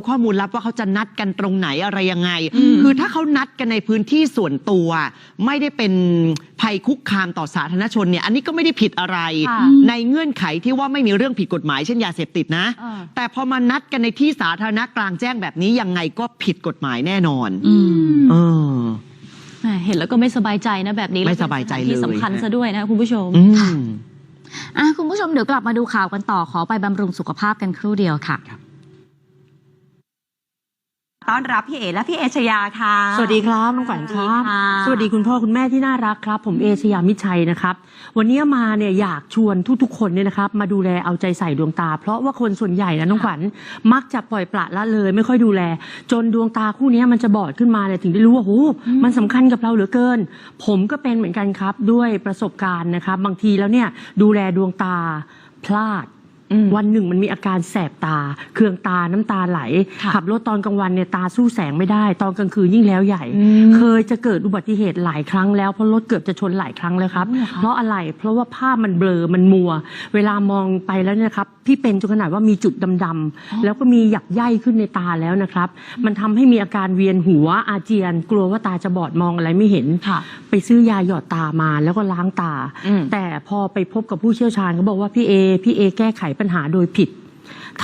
รู้ข้อมูลลับว่าเขาจะนัดกันตรงไหนอะไรยังไงอืมคือถ้าเขานัดกันในพื้นที่ส่วนตัว ไม่ได้เป็นภัยคุกคามต่อสาธารณชนเนี่ยอันนี้ก็ไม่ได้ผิดอะไรค่ะในเงื่อนไขที่ว่าไม่มีเรื่องผิดกฎหมายเช่นยาเสพติดนะอ่าแต่พอมานัดกันในที่สาธารณะกลางแจ้งแบบนี้ยังไงก็ผิดกฎหมายแน่นอนอืมเออแหม่เห็นแล้วก็ไม่สบายใจนะแบบนี้ไม่สบายใจเลยที่สำคัญซะด้วยนะคุณผู้ชมอืมอะคุณผู้ชมเดี๋ยวกลับมาดูข่าวกันต่อขอไปบำรุงสุขภาพกันครู่เดียวค่ะ ต้อนรับพี่เอและพี่เอชยาค่ะ สวัสดีครับน้องขวัญครับสวัสดีค่ะสวัสดีคุณพ่อคุณแม่ที่น่ารักครับ ผมเอชยามิชัยนะครับ วันนี้มาเนี่ยอยากชวนทุกๆคนเนี่ยนะครับ มาดูแลเอาใจใส่ดวงตา เพราะว่าคนส่วนใหญ่นะน้องขวัญมักจะปล่อยปละละเลย ไม่ค่อยดูแล จนดวงตาคู่นี้มันจะบอดขึ้นมาเนี่ยถึงได้รู้ว่าโอ้มันสำคัญกับเราเหลือเกิน ผมก็เป็นเหมือนกันครับด้วยประสบการณ์นะครับ บางทีแล้วเนี่ยดูแลดวงตาพลาด วันหนึ่งมันมีอาการแสบตา เคืองตาน้ำตาไหลค่ะขับรถตอนกลางวันเนี่ยตาสู้แสงไม่ได้ ตอนกลางคืนยิ่งแล้วใหญ่ เคยจะเกิดอุบัติเหตุหลายครั้งแล้วเพราะรถเกือบจะชนหลายครั้งแล้วครับ เพราะอะไรเพราะว่าภาพมันเบลอมันมัว เวลามองไปแล้วเนี่ยครับพี่เป็นจนขนาดว่ามีจุดดำๆแล้วก็มีหยักใยขึ้นในตาแล้วนะครับ มันทำให้มีอาการเวียนหัวอาเจียน กลัวว่าตาจะบอดมองอะไรไม่เห็น ค่ะ ไปซื้อยาหยอดตามาแล้วก็ล้างตา อืม แต่พอไปพบกับผู้เชี่ยวชาญเขาบอกว่าพี่เอพี่เอแก้ไขปัญหาโดยผิด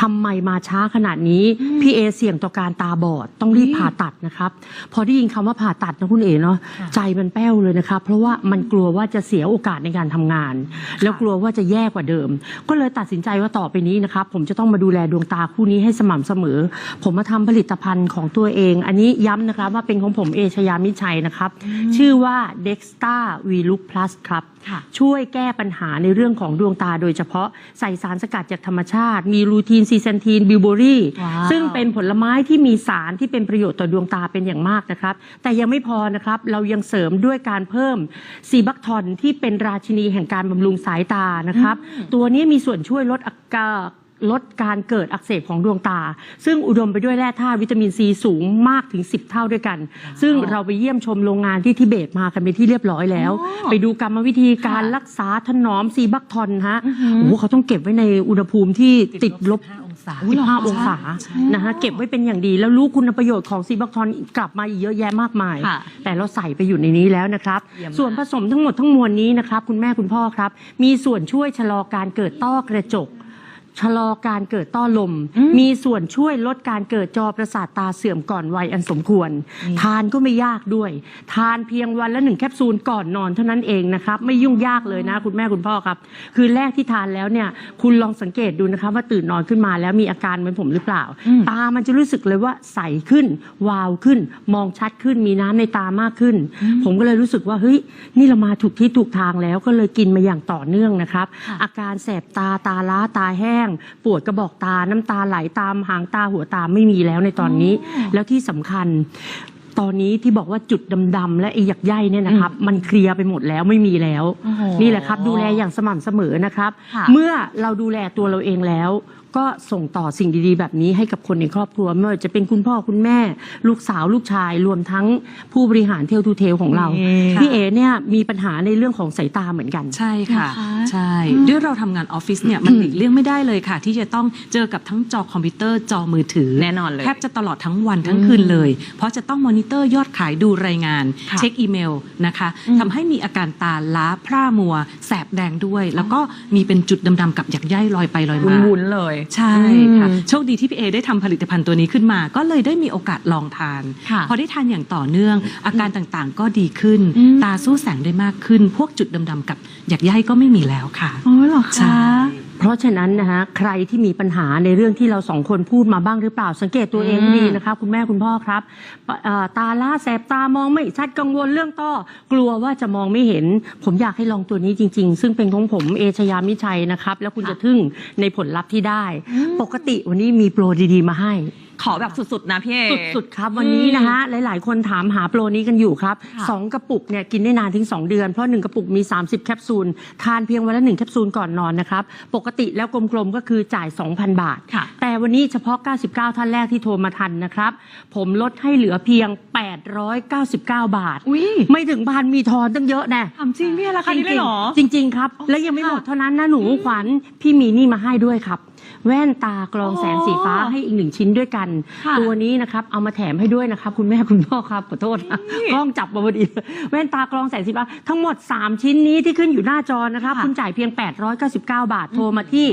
ทำไมมาช้าขนาดนี้ พี่เอเสี่ยงต่อการตาบอดต้องรีบผ่าตัดนะครับ พอได้ยินคำว่าผ่าตัดนะคุณเอเนาะใจมันแป้วเลยนะครับ เพราะว่ามันกลัวว่าจะเสียโอกาสในการทำงาน แล้วกลัวว่าจะแย่กว่าเดิม ก็เลยตัดสินใจว่าต่อไปนี้นะครับ ผมจะต้องมาดูแลดวงตาคู่นี้ให้สม่ำเสมอ ผมมาทำผลิตภัณฑ์ของตัวเอง อันนี้ย้ำนะครับว่าเป็นของผมเอชยามิชัยนะครับ ชื่อว่า Dexta V Look Plus ครับ ค่ะ ช่วยแก้ปัญหาในเรื่องของดวงตาโดยเฉพาะใส่สารสกัดจากธรรมชาติ มีลูทีนซีเซนทีนบิวเบอรี่ว้าวซึ่งเป็นผลไม้ที่มีสารที่เป็นประโยชน์ต่อดวงตาเป็นอย่างมากนะครับ แต่ยังไม่พอนะครับเรายังเสริมด้วยการเพิ่มซีบัคทอนที่เป็นราชินีแห่งการบำรุงสายตานะครับ ตัวนี้มีส่วนช่วยลดอาการ ลดการเกิดอักเสบของดวงตา ซึ่งอุดมไปด้วยแร่ธาตุวิตามินซีสูงมากถึง 10 เท่าด้วยกัน ซึ่งเราไปเยี่ยมชมโรงงานที่ทิเบตมากันเป็นที่เรียบร้อยแล้ว ไปดูกรรมวิธีการรักษาถนอมซีบัคทอนฮะโอ้โหเขาต้องเก็บไว้ในอุณหภูมิที่ติดลบองศา15องศานะฮะเก็บไว้เป็นอย่างดี แล้วรู้คุณประโยชน์ของซีบัคทอนกลับมาอีกเยอะแยะมากมายค่ะแต่เราใส่ไปอยู่ในนี้แล้วนะครับเยี่ยมมากส่วนผสมทั้งหมดทั้งมวลนี้นะครับ คุณแม่คุณพ่อครับ มีส่วนช่วยชะลอการเกิดต้อกระจก ชะลอการเกิดต้อลม มีส่วนช่วยลดการเกิดจอประสาทตาเสื่อมก่อนวัยอันสมควร ทานก็ไม่ยากด้วย ทานเพียงวันละหนึ่งแคปซูลก่อนนอนเท่านั้นเองนะครับไม่ยุ่งยากเลยนะ คุณแม่คุณพ่อครับ คือแรกที่ทานแล้วเนี่ย คุณลองสังเกตดูนะครับว่าตื่นนอนขึ้นมาแล้วมีอาการเหมือนผมหรือเปล่า ตามันจะรู้สึกเลยว่าใสขึ้น วาวขึ้น มองชัดขึ้นมีน้ำในตามากขึ้น ผมก็เลยรู้สึกว่าเฮ้ยนี่เรามาถูกที่ถูกทางแล้วก็เลยกินมาอย่างต่อเนื่องนะครับ อาการแสบตาตาล้าตาแห้งปวดกระบอกตาน้ำตาไหลตามหางตาหัวตาไม่มีแล้วในตอนนี้ แล้วที่สำคัญตอนนี้ที่บอกว่าจุดดำๆและไอ้หยักใยเนี่ยนะครับ มันเคลียร์ไปหมดแล้วไม่มีแล้วโอ้โหนี่แหละครับ ดูแลอย่างสม่ำเสมอนะครับค่ะเมื่อเราดูแลตัวเราเองแล้ว ก็ส่งต่อสิ่งดีๆ แบบนี้ให้กับคนในครอบครัวไม่ว่าจะเป็นคุณพ่อคุณแม่ ลูกสาวลูกชาย รวมทั้งผู้บริหารเทลทูเทลของเราค่ะพี่เอเนี่ยมีปัญหาในเรื่องของสายตาเหมือนกัน ใช่ค่ะนะคะใช่ด้วยเราทำงานออฟฟิศเนี่ยมันหลีกเลี่ยงไม่ได้เลยค่ะ ที่จะต้องเจอกับทั้งจอคอมพิวเตอร์จอมือถือแน่นอนเลยแทบจะตลอดทั้งวันทั้งคืนเลย เพราะจะต้องมอนิเตอร์ยอดขายดูรายงานค่ะเช็คอีเมลนะคะทำให้มีอาการตาล้าพร่ามัว แสบแดงด้วย แล้วก็มีเป็นจุดดำๆกับหยักใยลอยไปลอยมาวุ้นๆเลยใช่ค่ะโชคดีที่พี่เอได้ทำผลิตภัณฑ์ตัวนี้ขึ้นมา ก็เลยได้มีโอกาสลองทานค่ะพอได้ทานอย่างต่อเนื่อง อาการต่างๆก็ดีขึ้นอืมตาสู้แสงได้มากขึ้น พวกจุดดำๆกับหยักใยก็ไม่มีแล้วค่ะอ๋อเหรอใช่คะเพราะฉะนั้นนะฮะใครที่มีปัญหาในเรื่องที่เราสองคนพูดมาบ้างหรือเปล่า สังเกตตัวเองให้ดีนะครับคุณแม่คุณพ่อครับปะเอ่อตาล้าแสบตามองไม่ชัดกังวลเรื่องต้อกลัวว่าจะมองไม่เห็น ผมอยากให้ลองตัวนี้จริง ๆ ซึ่งเป็นของผมเอชยามิชัยนะครับ แล้วคุณจะทึ่งในผลลัพธ์ที่ได้ ปกติวันนี้มีโปรดีๆมาให้ ขอแบบสุดๆนะพี่เอ สุดๆครับวันนี้นะฮะหลายๆ คนถามหาโปรนี้กันอยู่ครับสองกระปุกเนี่ยกินได้นานถึง 2 เดือน เพราะ 1 กระปุกมี 30 แคปซูล ทานเพียงวันละ 1 แคปซูลก่อนนอนนะครับ ปกติแล้วกลมๆ ก็คือจ่าย 2,000 บาท ค่ะ แต่วันนี้เฉพาะ 99 ท่านแรกที่โทรมาทันนะครับ ผมลดให้เหลือเพียง 899 บาท อุ้ยไม่ถึงพันมีทอนตั้งเยอะแน่ ถามจริงพี่ราคานี้เลยเหรอ จริงๆจริง ๆ ครับ และยังไม่หมดเท่านั้นนะหนูขวัญพี่มีนี่มาให้ด้วยครับ แว่นตากรองแสงสีฟ้าอ๋อให้อีกหนึ่งชิ้นด้วยกัน ค่ะ ตัวนี้นะครับเอามาแถมให้ด้วยนะครับ คุณแม่คุณพ่อครับขอโทษนะกล้องจับมาพอดีเลยแว่นตากรองแสงสีฟ้าทั้งหมด 3 ชิ้นนี้ที่ขึ้นอยู่หน้าจอนะครับค่ะคุณจ่ายเพียง 899 บาทโทรมาที่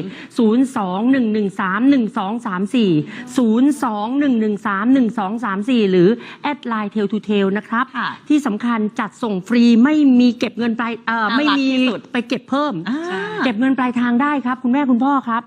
02-113-1234 02-113-1234 หรือแอดไลน์เทลทูเทลนะครับ ค่ะที่สำคัญจัดส่งฟรีไม่มีเก็บเงินปลายเอ่อน่ารักไม่มีที่สุด ไปเก็บเพิ่ม อ่า เก็บเงินปลายทางได้ครับ คุณแม่คุณพ่อครับ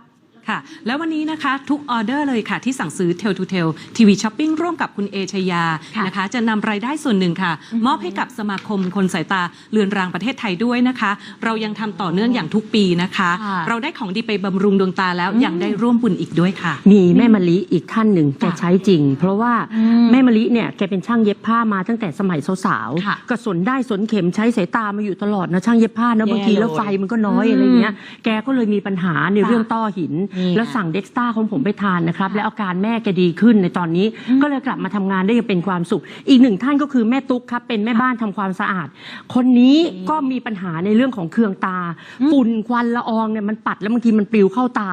ค่ะ แล้ววันนี้นะคะทุกออเดอร์เลยค่ะ ที่สั่งซื้อ Tel to Tel TV Shopping ร่วมกับคุณเอชยาค่ะนะคะ จะนำรายได้ส่วนหนึ่งค่ะ มอบให้กับสมาคมคนสายตาเลือนรางประเทศไทยด้วยนะคะ เรายังทำต่อเนื่องอย่างทุกปีนะคะ ค่ะ เราได้ของดีไปบำรุงดวงตาแล้วยังได้ร่วมบุญอีกด้วยค่ะ มีแม่มะลิอีกท่านหนึ่งแกใช้จริง เพราะว่าอืมแม่มะลิเนี่ยแกเป็นช่างเย็บผ้ามาตั้งแต่สมัยสาวค่ะ ๆก็สนได้สนเข็มใช้สายตามาอยู่ตลอดนะช่างเย็บผ้านะแย่บางทีแล้วเลยไฟมันก็น้อยอะไรเงี้ยแกก็เลยมีปัญหาในเรื่องต้อหินนี่แล้วสั่งเด็กสตาของผมไปทานนะครับ แล้วอาการแม่แกดีขึ้นในตอนนี้ ก็เลยกลับมาทำงานได้อย่างเป็นความสุข อีกหนึ่งท่านก็คือแม่ตุ๊กครับ เป็นแม่บ้านทำความสะอาด คนนี้ก็มีปัญหาในเรื่องของเคืองตา ฝุ่นควันละอองเนี่ยมันปัดแล้วบางทีมันปลิวเข้าตา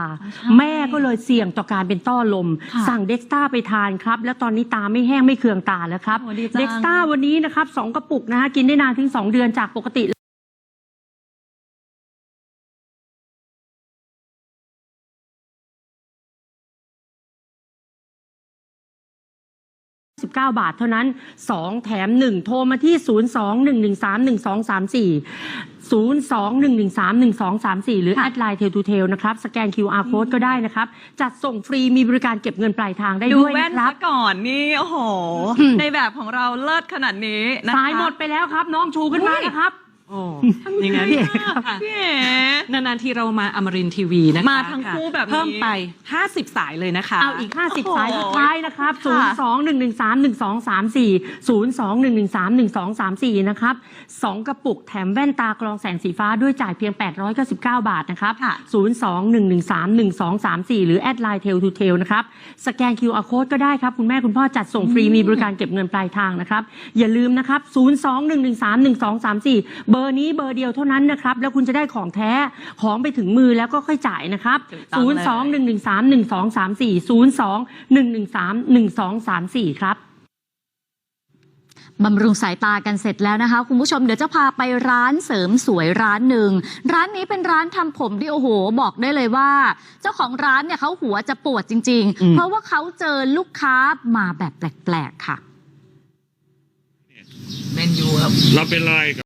แม่ก็เลยเสี่ยงต่อการเป็นต้อลม ค่ะสั่งเด็กสตาไปทานครับ แล้วตอนนี้ตาไม่แห้งไม่เคืองตาแล้วครับโอ้ดีจัง เด็กสตาวันนี้นะครับสองกระปุกนะฮะกินได้นานถึง2เดือนจากปกติ บาทเท่านั้น 2 แถม 1 โทรมาที่ 02-113-1234 02-113-1234 หรือแอดไลน์เทลทูเทลนะครับ สแกน QR code ก็ได้นะครับ จัดส่งฟรีมีบริการเก็บเงินปลายทางได้ดูด้วยแว่นนะครับ ซะก่อนนี่โอ้โห ในแบบของเราเลิศขนาดนี้นะคะ สายหมดไปแล้วครับ น้องชูขึ้นมานะครับ โอ้ยังไงพี่ค่ะพี่เอ๋นานๆทีเรามาอมรินทีวีนะคะมาทั้งคู่แบบนี้ เพิ่มไป 50 สายเลยนะคะ เอาอีก 50 สายโอ้โหสุดท้ายนะครับค่ะ02-113-1234 02-113-1234 นะครับ 2 กระปุกแถมแว่นตากรองแสงสีฟ้าด้วยจ่ายเพียง 899 บาทนะครับ ค่ะ 02-113-1234 หรือแอดไลน์เทลทูเทลนะครับ สแกน QR code ก็ได้ครับ คุณแม่คุณพ่อจัดส่งฟรีมีบริการเก็บเงินปลายทางนะครับ อย่าลืมนะครับ 02-113-1234 เบอร์นี้เบอร์เดียวเท่านั้นนะครับ แล้วคุณจะได้ของแท้ของไปถึงมือแล้วก็ค่อยจ่ายนะครับถูกต้องเลย02 1 1 3 1 2 3 4 0 2 1 1 3 1 2 3 4 ครับบำรุงสายตากันเสร็จแล้วนะคะ คุณผู้ชมเดี๋ยวจะพาไปร้านเสริมสวยร้านหนึ่ง ร้านนี้เป็นร้านทำผมที่โอ้โห บอกได้เลยว่า เจ้าของร้านเนี่ยเขาหัวจะปวดจริงอืมๆเพราะว่าเขาเจอลูกค้ามาแบบแปลก ๆ ค่ะ แมนยูครับ เราเป็นอะไร